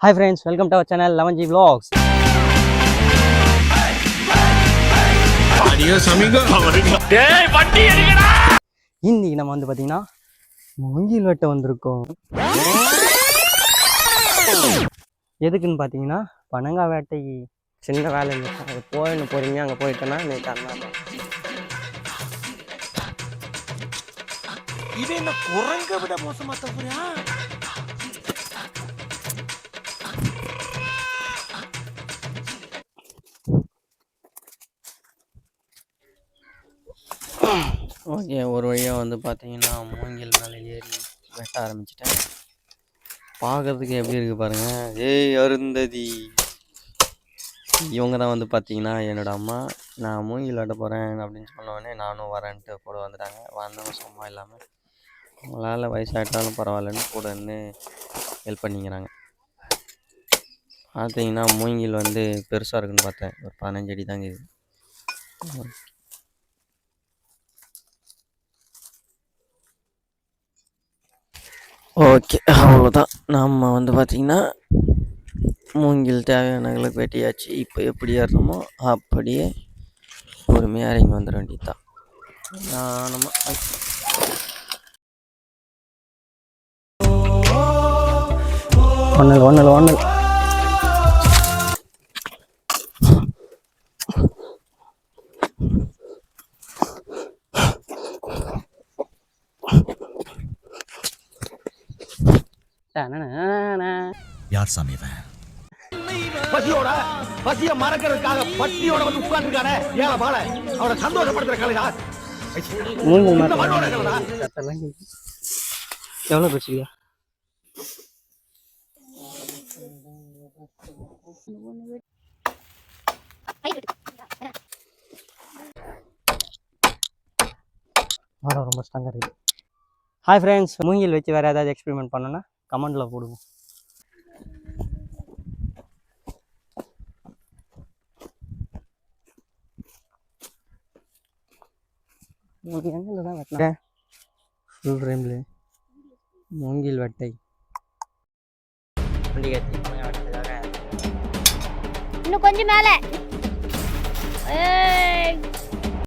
Hi friends welcome to our channel eleven G amigo. இன்னைக்கு நம்ம வந்து பார்த்தீங்கன்னா மூங்கில் வெட்ட வந்திருக்கோம். எதுக்குன்னு பார்த்தீங்கன்னா பனங்காய் வேட்டைக்கு சின்ன வேலை இருந்துச்சு அது போயின்னு பொறுமையாக அங்கே போயிட்டேன்னா நேற்று அண்ணா இது என்ன குரங்க விட மோசமா தப்புறியா ஓகே ஒரு வழியாக வந்து பார்த்தீங்கன்னா மூங்கில் மேலே ஏறி வெட்ட ஆரம்பிச்சிட்டேன். பார்க்கறதுக்கு எப்படி இருக்குது பாருங்கள் ஏய் அருந்ததி. இவங்க தான் வந்து பார்த்தீங்கன்னா என்னோடய அம்மா நான் மூங்கில் வெட்ட போகிறேன் அப்படின்னு சொன்ன உடனே நானும் வரேன்ட்டு கூட வந்துட்டாங்க. வந்தவங்க சும்மா இல்லாமல் அவங்களால வயசாகிட்டாலும் பரவாயில்லன்னு கூட இருந்து ஹெல்ப் பண்ணிக்கிறாங்க. பார்த்தீங்கன்னா மூங்கில் வந்து பெருசாக இருக்குன்னு பார்த்தேன். ஒரு பதினஞ்சு அடி தாங்க இது. ஓகே அவ்வளோதான் நம்ம வந்து பார்த்திங்கன்னா மூங்கில் தேவையானங்களுக்கு வெட்டியாச்சு. இப்போ எப்படி ஏறணுமோ அப்படியே பொறுமையாக இறங்கி வந்துட வேண்டியது தான் நம்ம ஒன்னல் ஒன்னல் ஒன்னல் யார் சாமி இவன்? பசியோட பசிய மறக்கிறதுக்காக பட்டியோட வந்து உட்கார்ந்துருக்கானே ஏழ பால. அவனை சந்தோஷப்படுத்துற கலையா. எவ்வளோ பேசுறியா? மரம் ரொம்ப ஸ்ட்ராங்காக இருக்குது ஹாய் ஃப்ரெண்ட்ஸ் மூங்கில் வச்சு வேறு ஏதாவது எக்ஸ்பெரிமெண்ட் பண்ணோன்னா கமெண்டில் போடுவோம். எங்கே தான் வெட்டினேன் ஃபுல் டைமில் மூங்கில் வெட்டை. வண்டி இன்னும் கொஞ்சம் மேலே.